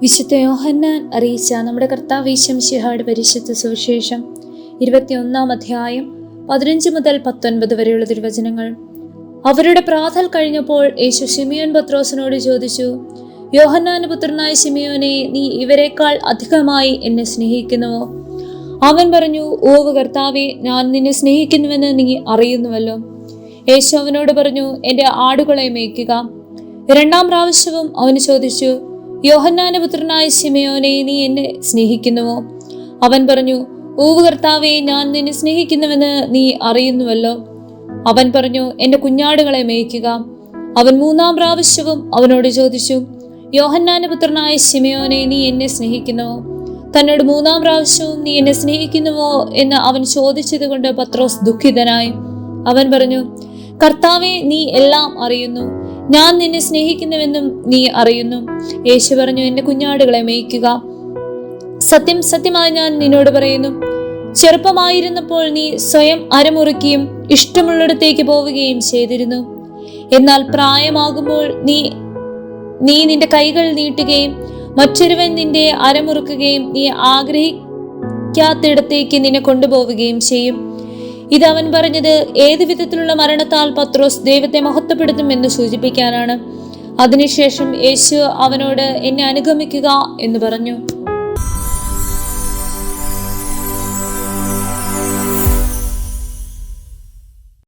വിശുദ്ധ യോഹന്നാൻ അറിയിച്ച നമ്മുടെ കർത്താവ് ശംശിഹാട് പരിശുദ്ധ സുവിശേഷം ഇരുപത്തിയൊന്നാം അധ്യായം പതിനഞ്ച് മുതൽ പത്തൊൻപത് വരെയുള്ള തിരുവചനങ്ങൾ. അവരുടെ പ്രാതൽ കഴിഞ്ഞപ്പോൾ യേശു ഷിമിയോൻ പത്രോസിനോട് ചോദിച്ചു യോഹന്നാന് പുത്രനായ ഷിമിയോനെ നീ ഇവരെക്കാൾ അധികമായി എന്നെ സ്നേഹിക്കുന്നുവോ അവൻ പറഞ്ഞു ഓവ് കർത്താവെ ഞാൻ നിന്നെ സ്നേഹിക്കുന്നുവെന്ന് നീ അറിയുന്നുവല്ലോ. യേശു അവനോട് പറഞ്ഞു എന്റെ ആടുകളെ മേയ്ക്കുക. രണ്ടാം പ്രാവശ്യവും അവന് ചോദിച്ചു യോഹന്നാന പുത്രനായ ശിമയോനെ നീ എന്നെ സ്നേഹിക്കുന്നുവോ? അവൻ പറഞ്ഞു ഊവ് കർത്താവെ ഞാൻ നിന്നെ സ്നേഹിക്കുന്നുവെന്ന് നീ അറിയുന്നുവല്ലോ. അവൻ പറഞ്ഞു എന്റെ കുഞ്ഞാടുകളെ മേയ്ക്കുക. അവൻ മൂന്നാം പ്രാവശ്യവും അവനോട് ചോദിച്ചു യോഹന്നാന പുത്രനായ ശിമയോനെ നീ എന്നെ സ്നേഹിക്കുന്നുവോ? തന്നോട് മൂന്നാം പ്രാവശ്യവും നീ എന്നെ സ്നേഹിക്കുന്നുവോ? എന്ന് അവൻ ചോദിച്ചത് കൊണ്ട് പത്രോസ് ദുഃഖിതനായി. അവൻ പറഞ്ഞു കർത്താവെ നീ എല്ലാം അറിയുന്നു. ഞാൻ നിന്നെ സ്നേഹിക്കുന്നുവെന്നും നീ അറിയുന്നു. യേശു പറഞ്ഞു എന്റെ കുഞ്ഞാടുകളെ മേയ്ക്കുക. സത്യം സത്യമായി ഞാൻ നിന്നോട് പറയുന്നു. ചെറുപ്പമായിരുന്നപ്പോൾ നീ സ്വയം അരമുറുക്കിയും ഇഷ്ടമുള്ളിടത്തേക്ക് പോവുകയും ചെയ്തിരുന്നു. എന്നാൽ പ്രായമാകുമ്പോൾ നീ നീ നിന്റെ കൈകൾ നീട്ടുകയും മറ്റൊരുവൻ നിന്റെ അരമുറുക്കുകയും നീ ആഗ്രഹിക്കാത്തിടത്തേക്ക് നിന്നെ കൊണ്ടുപോവുകയും ചെയ്യും. ഇത് അവൻ പറഞ്ഞത് ഏത് വിധത്തിലുള്ള മരണത്താൽ പത്രോസ് ദൈവത്തെ മഹത്വപ്പെടുത്തും എന്ന് സൂചിപ്പിക്കാനാണ്. അതിനുശേഷം യേശു അവനോട് എന്നെ അനുഗമിക്കുക എന്ന് പറഞ്ഞു.